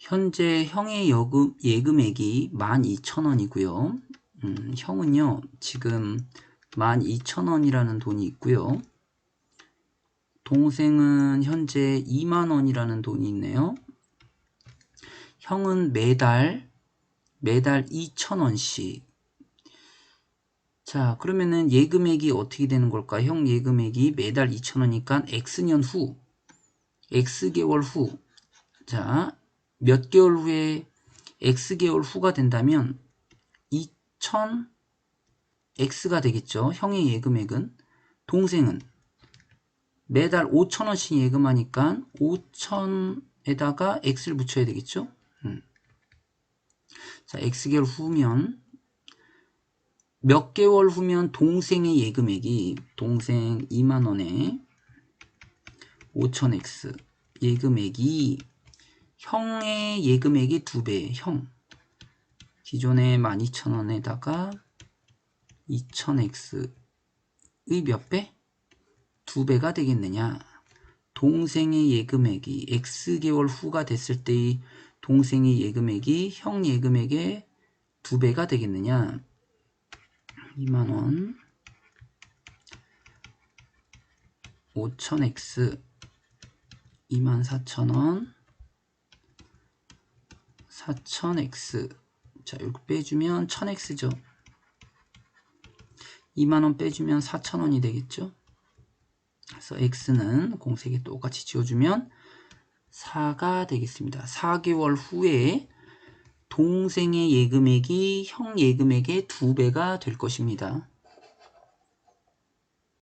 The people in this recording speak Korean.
현재 형의 여금, 예금액이 12,000원이고요. 음, 형은요, 지금 12,000원이라는 돈이 있고요. 동생은 현재 2만원이라는 돈이 있네요. 형은 매달, 매달 2,000원씩. 자, 그러면은 예금액이 어떻게 되는 걸까? 형 예금액이 매달 2,000원이니까 X년 후, X개월 후. 자, 몇 개월 후에 X개월 후가 된다면 2,000 X가 되겠죠. 형의 예금액은. 동생은 매달 5천원씩 예금하니까 5천에다가 X를 붙여야 되겠죠. 음. 자, X개월 후면 몇 개월 후면 동생의 예금액이 동생 2만원에 5천X 예금액이 형의 예금액이 2배 형. 기존의 12,000원에다가 2,000X의 몇 배? 2배가 되겠느냐? 동생의 예금액이 X개월 후가 됐을 때의 동생의 예금액이 형 예금액의 2배가 되겠느냐? 2만원. 5,000X 24,000원 4,000X 자 이렇게 빼주면 1,000X죠. 2만원 빼주면 4,000원이 되겠죠? 그래서 X는 공색에 똑같이 지워주면 4가 되겠습니다. 4개월 후에 동생의 예금액이 형 예금액의 2배가 될 것입니다